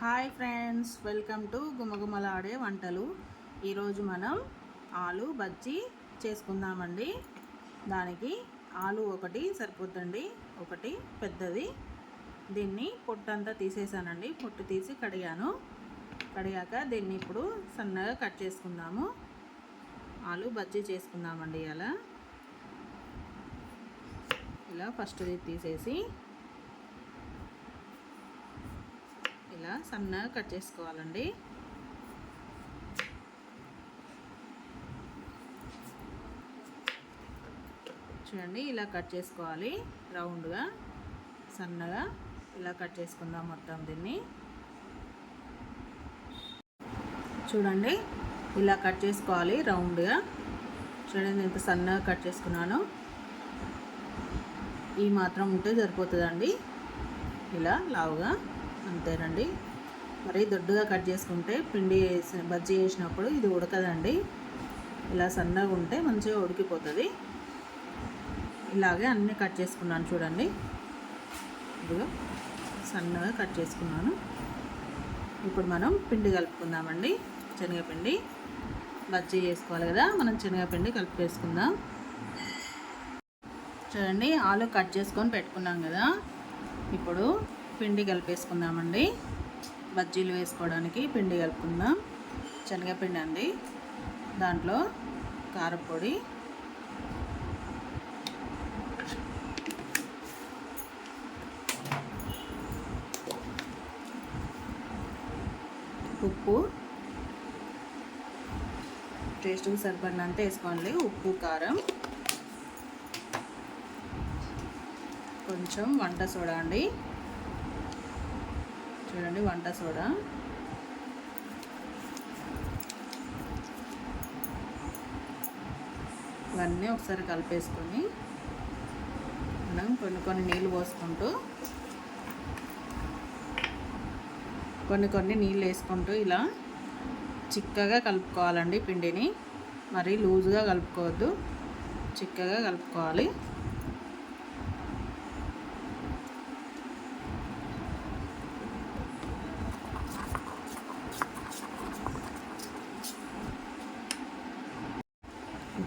Hi friends welcome to గుమగుమలాడే వంటలు. ఈరోజు మనం ఆలు బజ్జీ చేసుకుందామండి. దానికి ఆలు ఒకటి సరిపోతుంది ఒకటి పెద్దది. దీన్ని పొట్టంతా తీసేసానండి. పొట్టు తీసి కడిగాను. కడిగాక దీన్ని ఇప్పుడు సన్నగా కట్ చేసుకుందాము. ఆలు బజ్జీ చేసుకుందామండి అలా ఇలా ఫస్ట్ తీసేసి ఇలా సన్నగా కట్ చేసుకోవాలండి. చూడండి ఇలా కట్ చేసుకోవాలి. రౌండ్గా సన్నగా ఇలా కట్ చేసుకుందాం మొత్తం దీన్ని. చూడండి ఇలా కట్ చేసుకోవాలి రౌండ్గా. చూడండి ఎంత సన్నగా కట్ చేసుకున్నాను. ఈ మాత్రం ఉంటే సరిపోతుందండి. ఇలా లావుగా. అంతేనండి. మరి దొడ్డుగా కట్ చేసుకుంటే పిండి వేసిన బజ్జీ వేసినప్పుడు ఇది ఉడకదండి. ఇలా సన్నగా ఉంటే మంచిగా ఉడికిపోతుంది. ఇలాగే అన్నీ కట్ చేసుకున్నాను చూడండి. ఇదిగో సన్నగా కట్ చేసుకున్నాను. ఇప్పుడు మనం పిండి కలుపుకుందామండి. శనగపిండి బజ్జీ చేసుకోవాలి కదా మనం శనగపిండి కలిపి వేసుకుందాం చూడండి ఆలు కట్ చేసుకొని పెట్టుకున్నాం కదా. ఇప్పుడు పిండి కలిపేసుకుందామండి. బజ్జీలు వేసుకోవడానికి పిండి కలుపుకుందాం. శనగపిండి అండి. దాంట్లో కారపొడి. ఉప్పు. టేస్ట్కి సరిపడినంత వేసుకోండి. ఉప్పు కారం. కొంచెం వంట సోడా అండి. చూడండి వంట సోడా. ఇవన్నీ ఒకసారి కలిపేసుకొని మనం కొన్ని కొన్ని నీళ్ళు పోసుకుంటూ కొన్ని కొన్ని నీళ్ళు వేసుకుంటూ ఇలా చిక్కగా కలుపుకోవాలండి పిండిని. మరీ లూజ్గా కలుపుకోవద్దు చిక్కగా కలుపుకోవాలి.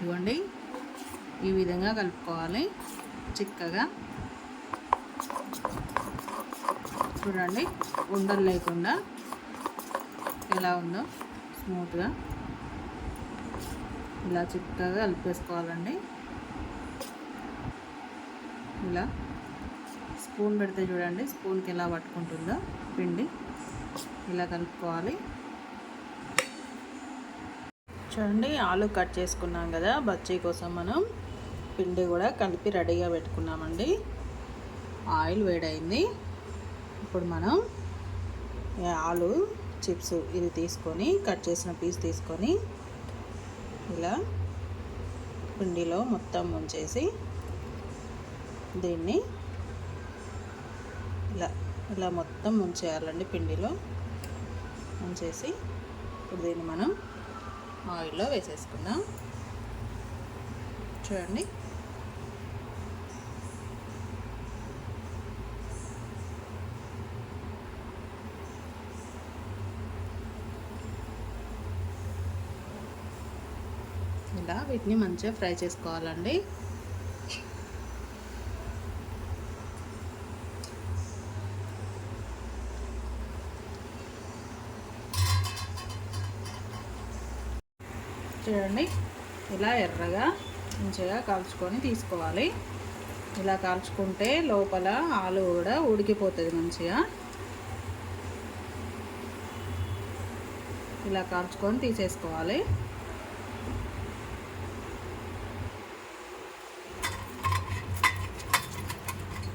ఇవ్వండి ఈ విధంగా కలుపుకోవాలి చిక్కగా. చూడండి ఉండలు లేకుండా ఎలా ఉందో స్మూత్గా ఇలా చిక్కగా కలిపేసుకోవాలండి. ఇలా స్పూన్ పెడితే చూడండి స్పూన్కి ఎలా పట్టుకుంటుందో పిండి ఇలా కలుపుకోవాలి. చూడండి ఆలు కట్ చేసుకున్నాం కదా బజ్జీ కోసం మనం పిండి కూడా కలిపి రెడీగా పెట్టుకున్నామండి. ఆయిల్ వేడైంది. ఇప్పుడు మనం ఆలు చిప్స్ ఇది తీసుకొని కట్ చేసిన పీస్ తీసుకొని ఇలా పిండిలో మొత్తం ముంచేసి దీన్ని ఇలా ఇలా మొత్తం ముంచేయాలండి పిండిలో. ముంచేసి ఇప్పుడు దీన్ని మనం ఆయిల్లో వేసేసుకుందాం. చూడండి. ఇలా వీటిని మంచిగా ఫ్రై చేసుకోవాలండి. చూడండి. ఇలా ఎర్రగా మంచిగా కాల్చుకొని తీసుకోవాలి. ఇలా కాల్చుకుంటే లోపల ఆలు కూడా ఉడికిపోతుంది మంచిగా. ఇలా కాల్చుకొని తీసేసుకోవాలి.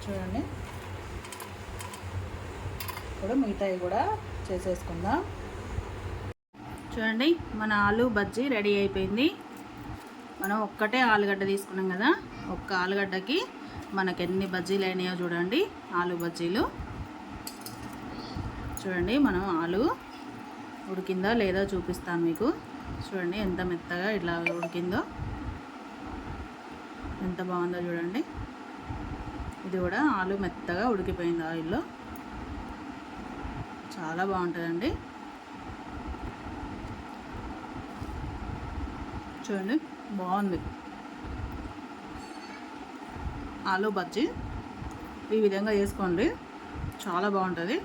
చూడండి. ఇప్పుడు మిగతాయి కూడా చేసేసుకుందాం. చూడండి మన ఆలు బజ్జీ రెడీ అయిపోయింది. మనం ఒక్కటే ఆలుగడ్డ తీసుకున్నాం కదా ఒక్క ఆలుగడ్డకి మనకు ఎన్ని బజ్జీలు అయినాయో చూడండి ఆలు బజ్జీలు. చూడండి మనం ఆలు ఉడికిందా లేదా చూపిస్తాను మీకు. చూడండి ఎంత మెత్తగా ఇట్లా ఉడికిందో ఎంత బాగుందో చూడండి. ఇది కూడా ఆలు మెత్తగా ఉడికిపోయింది ఆయిల్లో. చాలా బాగుంటుందండి. చూడండి బాగుంది. ఆలు బజ్జీ ఈ విధంగా వేసుకోండి. చాలా బాగుంటుంది.